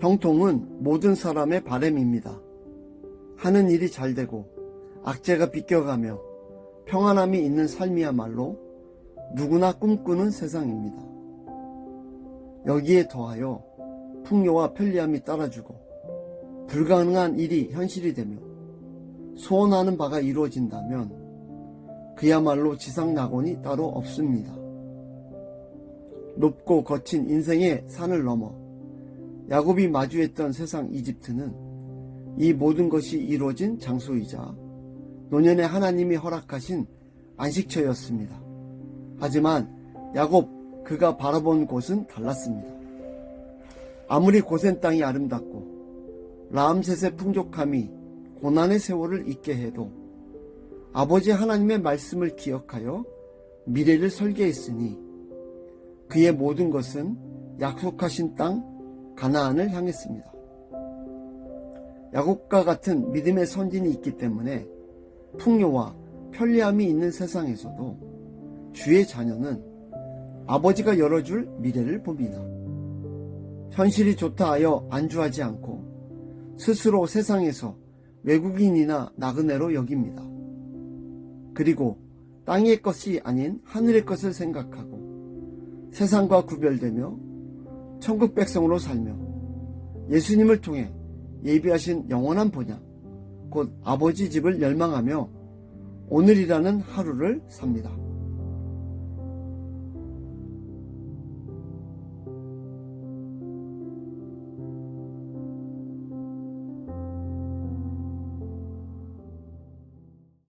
형통은 모든 사람의 바램입니다. 하는 일이 잘 되고 악재가 비껴가며 평안함이 있는 삶이야말로 누구나 꿈꾸는 세상입니다. 여기에 더하여 풍요와 편리함이 따라주고 불가능한 일이 현실이 되며 소원하는 바가 이루어진다면 그야말로 지상 낙원이 따로 없습니다. 높고 거친 인생의 산을 넘어 야곱이 마주했던 세상 이집트는 이 모든 것이 이루어진 장소이자 노년에 하나님이 허락하신 안식처였습니다. 하지만 야곱 그가 바라본 곳은 달랐습니다. 아무리 고센 땅이 아름답고 라암셋의 풍족함이 고난의 세월을 잊게 해도 아버지 하나님의 말씀을 기억하여 미래를 설계했으니 그의 모든 것은 약속하신 땅 가나안을 향했습니다. 야곱과 같은 믿음의 선진이 있기 때문에 풍요와 편리함이 있는 세상에서도 주의 자녀는 아버지가 열어줄 미래를 봅니다. 현실이 좋다 하여 안주하지 않고 스스로 세상에서 외국인이나 나그네로 여깁니다. 그리고 땅의 것이 아닌 하늘의 것을 생각하고 세상과 구별되며 천국 백성으로 살며 예수님을 통해 예비하신 영원한 본향, 곧 아버지 집을 열망하며 오늘이라는 하루를 삽니다.